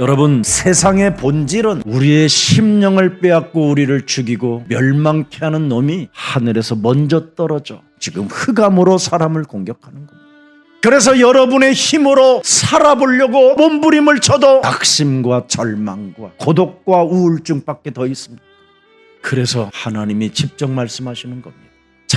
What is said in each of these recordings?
여러분 세상의 본질은 우리의 심령을 빼앗고 우리를 죽이고 멸망케 하는 놈이 하늘에서 먼저 떨어져 지금 흑암으로 사람을 공격하는 겁니다. 그래서 여러분의 힘으로 살아보려고 몸부림을 쳐도 낙심과 절망과 고독과 우울증밖에 더 있습니다. 그래서 하나님이 직접 말씀하시는 겁니다.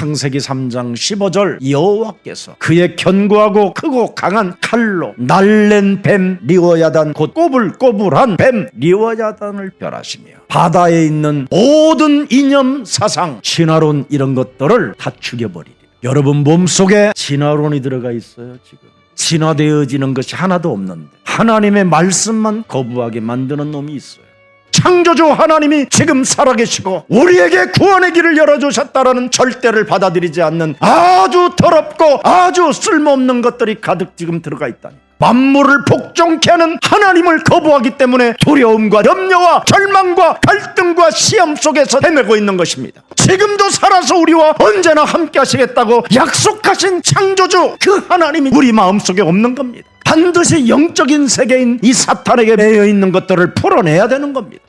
창세기 3장 15절 여호와께서 그의 견고하고 크고 강한 칼로 날랜 뱀 리워야단 곧 꼬불꼬불한 뱀 리워야단을 멸하시며 바다에 있는 모든 이념 사상 진화론 이런 것들을 다 죽여버리리 여러분 몸속에 진화론이 들어가 있어요 지금. 진화되어지는 것이 하나도 없는데 하나님의 말씀만 거부하게 만드는 놈이 있어요 창조주 하나님이 지금 살아계시고 우리에게 구원의 길을 열어주셨다라는 절대를 받아들이지 않는 아주 더럽고 아주 쓸모없는 것들이 가득 지금 들어가 있다니. 만물을 복종케 하는 하나님을 거부하기 때문에 두려움과 염려와 절망과 갈등과 시험 속에서 헤매고 있는 것입니다. 지금도 살아서 우리와 언제나 함께 하시겠다고 약속하신 창조주 그 하나님이 우리 마음속에 없는 겁니다. 반드시 영적인 세계인 이 사탄에게 매여 있는 것들을 풀어내야 되는 겁니다.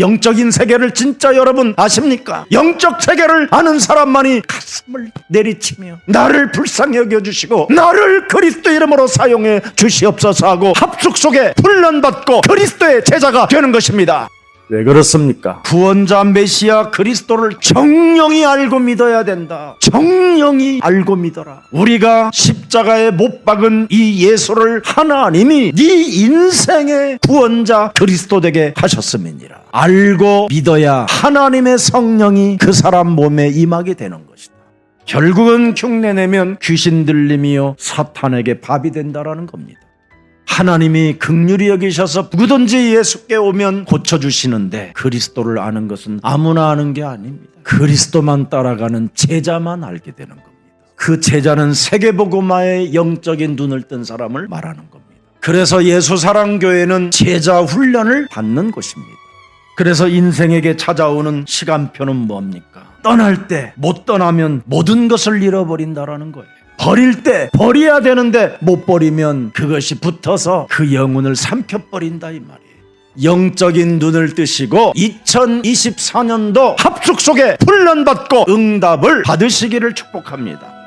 영적인 세계를 진짜 여러분 아십니까? 영적 세계를 아는 사람만이 가슴을 내리치며 나를 불쌍히 여겨주시고 나를 그리스도 이름으로 사용해 주시옵소서 하고 합숙 속에 훈련받고 그리스도의 제자가 되는 것입니다. 왜 그렇습니까? 구원자 메시아 그리스도를 정령이 알고 믿어야 된다. 정령이 알고 믿어라. 우리가 십 자가에 못 박은 이 예수를 하나님이 네 인생의 구원자 그리스도 되게 하셨음이니라. 알고 믿어야 하나님의 성령이 그 사람 몸에 임하게 되는 것이다. 결국은 흉내내면 귀신 들림이요 사탄에게 밥이 된다라는 겁니다. 하나님이 극률이 여기셔서 누구든지 예수께 오면 고쳐주시는데 그리스도를 아는 것은 아무나 아는 게 아닙니다. 그리스도만 따라가는 제자만 알게 되는 겁니다. 그 제자는 세계복음화의 영적인 눈을 뜬 사람을 말하는 겁니다. 그래서 예수사랑교회는 제자 훈련을 받는 곳입니다. 그래서 인생에게 찾아오는 시간표는 뭡니까? 떠날 때 못 떠나면 모든 것을 잃어버린다라는 거예요. 버릴 때 버려야 되는데 못 버리면 그것이 붙어서 그 영혼을 삼켜버린다 이 말이에요. 영적인 눈을 뜨시고 2024년도 합숙 속에 훈련받고 응답을 받으시기를 축복합니다.